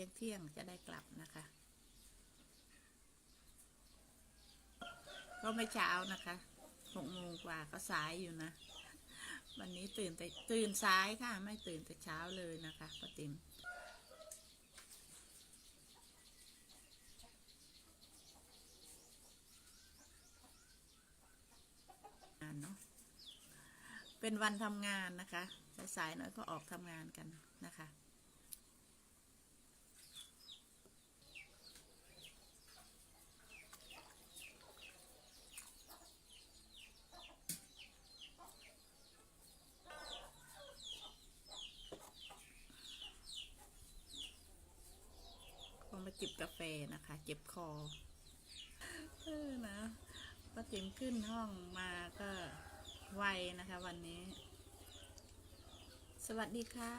ที่ยงเที่ยงจะได้กลับนะคะก็ไม่เช้านะคะหกโมงกว่าก็สายอยู่นะ วันนี้ตื่นแต่ตื่นสายค่ะ ไม่ตื่นแต่เช้าเลยนะคะป้าติมงานเนาะเป็นวันทำงานนะคะ สายๆหน่อยก็ออกทำงานกันนะคะ คงมาจิบ กาแฟนะคะ เจ็บคอเออนะป้าติ๋มขึ้นห้องมาก็ไวนะคะ วันนี้ สวัสดีค่ะ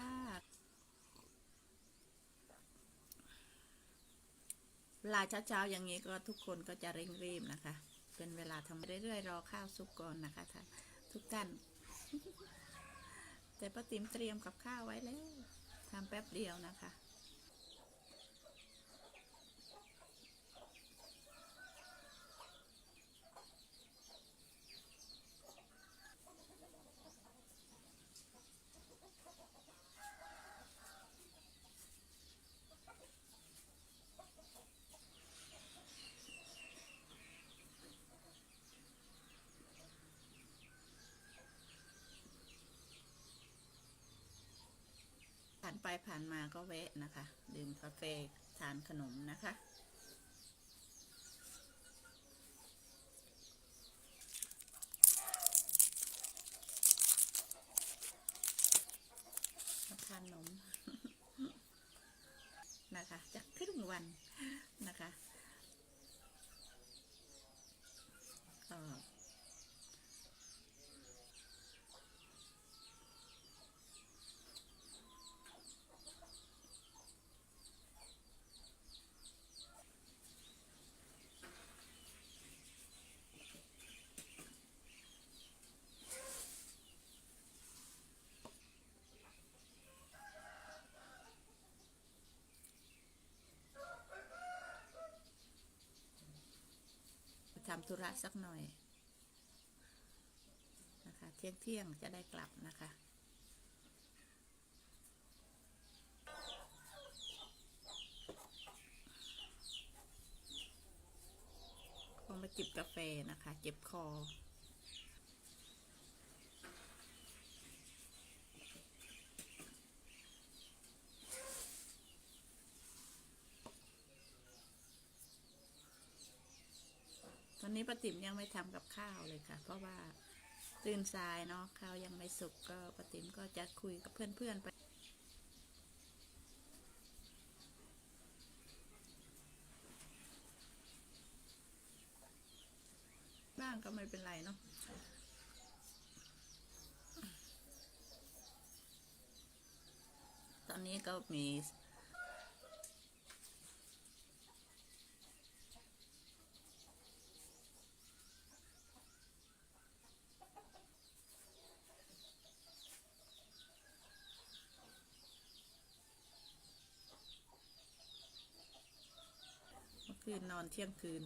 เวลาเช้าๆอย่างนี้ก็ทุกคนก็จะเร่งรีบนะคะ เป็นเวลาทำเรื่อยๆรอข้าวสุกก่อนนะคะท่านทุกท่าน แต่ป้าติ๋มเตรียมกับข้าวไว้แล้วทำแป๊บเดียวนะคะานไปผ่านมาก็แวะนะคะ ดื่มกาแฟทานขนมนะคะ ทานนม นะคะจะครึ่งวันนะคะก็ ทำธุระสักหน่อยนะคะเที่ยงเที่ยงจะได้กลับนะคะ คงมาจิบกาแฟนะคะ เจ็บคอ นี้ป้าติ๋มยังไม่ทำกับข้าวเลยค่ะ เพราะว่าตื่นสายเนาะข้าวยังไม่สุกก็ป้าติ๋มก็จะคุยกับเพื่อนๆไปบ้างก็ไม่เป็นไรเนาะตอนนี้ก็มี คืนนอนเที่ยงคืน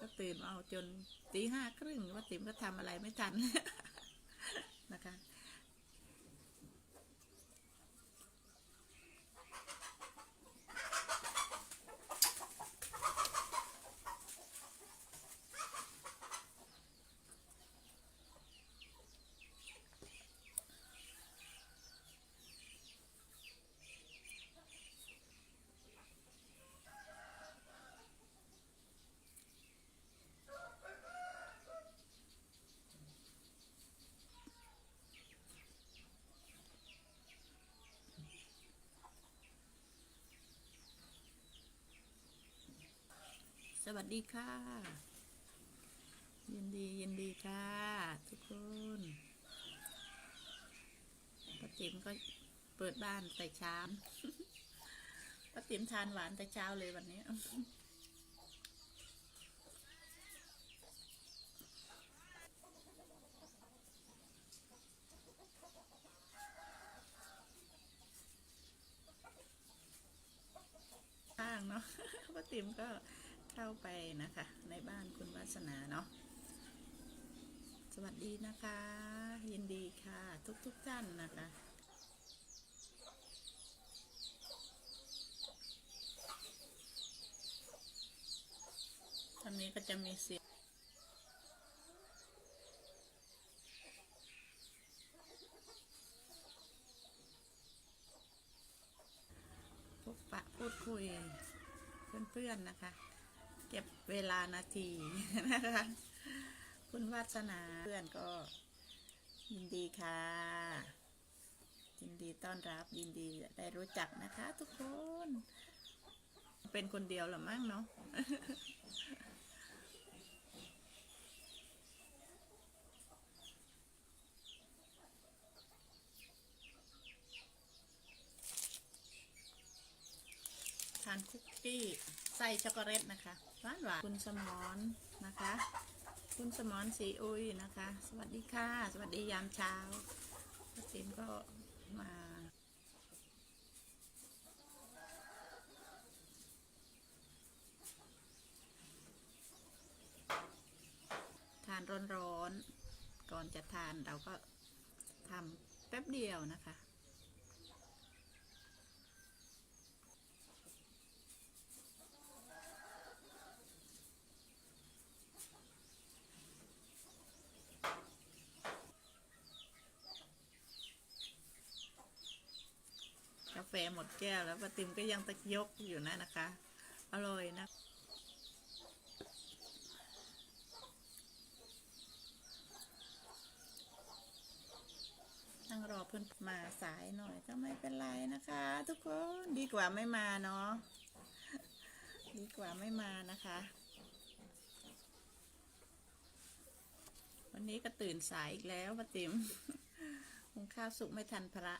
ก็ตื่นเอาจนตีห้าครึ่งว่าติ๋มก็ทำอะไรไม่ทันนะคะ สวัสดีค่ะ ยินดียินดีค่ะ ทุกคนป้าติ๋มก็เปิดบ้านแต่เช้าป้าติ๋มทานหวานแต่เช้าเลยวันนี้ข้างเนาะป้าติ๋มก็ เข้าไปนะคะ ในบ้านคุณวาสนาเนาะสวัสดีนะคะ ยินดีค่ะ ทุกทุกๆท่านนะคะตอนนี้ก็จะมีเสียงพบปะพูดคุยเพื่อนๆนะคะ ก็บเวลานาทีนะคะ คุณวาสนาเพื่อนก็ยินดีค่ะ ยินดีต้อนรับยินดีได้รู้จักนะคะทุกคน เป็นคนเดียวหรือมั้งเนาะ ทานคุกกี้ใส่ช็อกโกแลตนะคะหวานหวานคุณสมอนนะคะ คุณสมอนสีอุยนะคะ สวัสดีค่ะ สวัสดียามเช้าป้าติ๋มก็มาทานร้อนๆก่อนจะทานเราก็ทำแป๊บเดียวนะคะ ฟหมดแก้วแล้วป้าติ๋มก็ยังตะยกอยู่นะนะคะ อร่อยนะนั่งรอเพื่อนมาสายหน่อยก็ไม่เป็นไรนะคะ ทุกคนดีกว่าไม่มาเนาะดีกว่าไม่มานะคะ วันนี้ก็ตื่นสายอีกแล้วป้าติ๋มหุงข้าวสุกไม่ทันพระ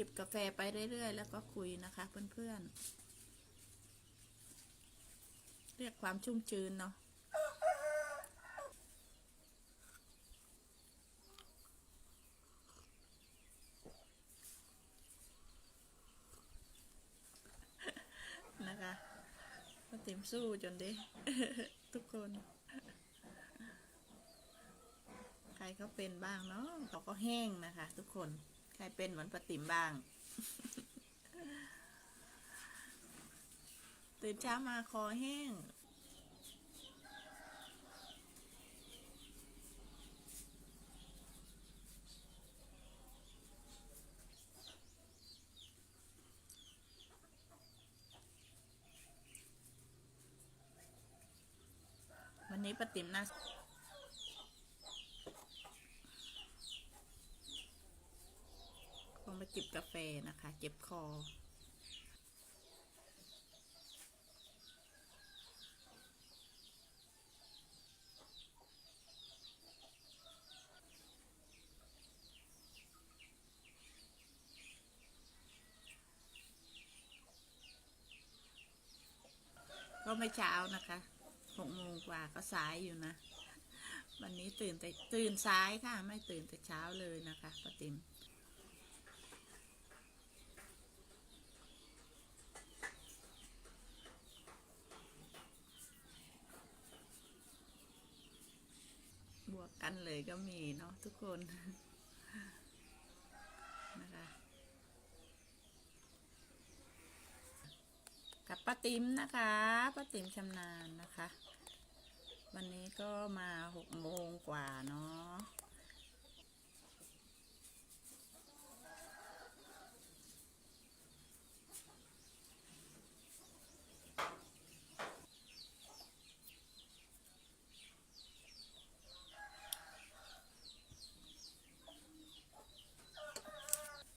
จิบกาแฟไปเรื่อย ๆ แล้วก็คุยนะคะ เพื่อนๆ เรียกความชุ่มชื้นเนาะนะคะป้าติ๋มสู้จนด้ทุกคน ใครเขาเป็นบ้างเนาะเขาก็แห้งนะคะ ทุกคน ใครเป็นเหมือนป้าติ๋มบ้าง ตื่นเช้ามาคอแห้ง วันนี้ป้าติ๋มน่า คงไปจิบกาแฟนะคะ เจ็บคอ ก็ไม่เช้านะคะหกโมงกว่าก็สายอยู่นะวันนี้ตื่นแต่ตื่นสายค่ะ ไม่ตื่นแต่เช้าเลยนะคะป้าติ๋ม บวกกันเลยก็มีเนาะทุกคนนะคะกับป้าติ๋มนะคะป้าติ๋มชำนาญนะคะ วันนี้ก็มาหกโมงกว่าเนาะ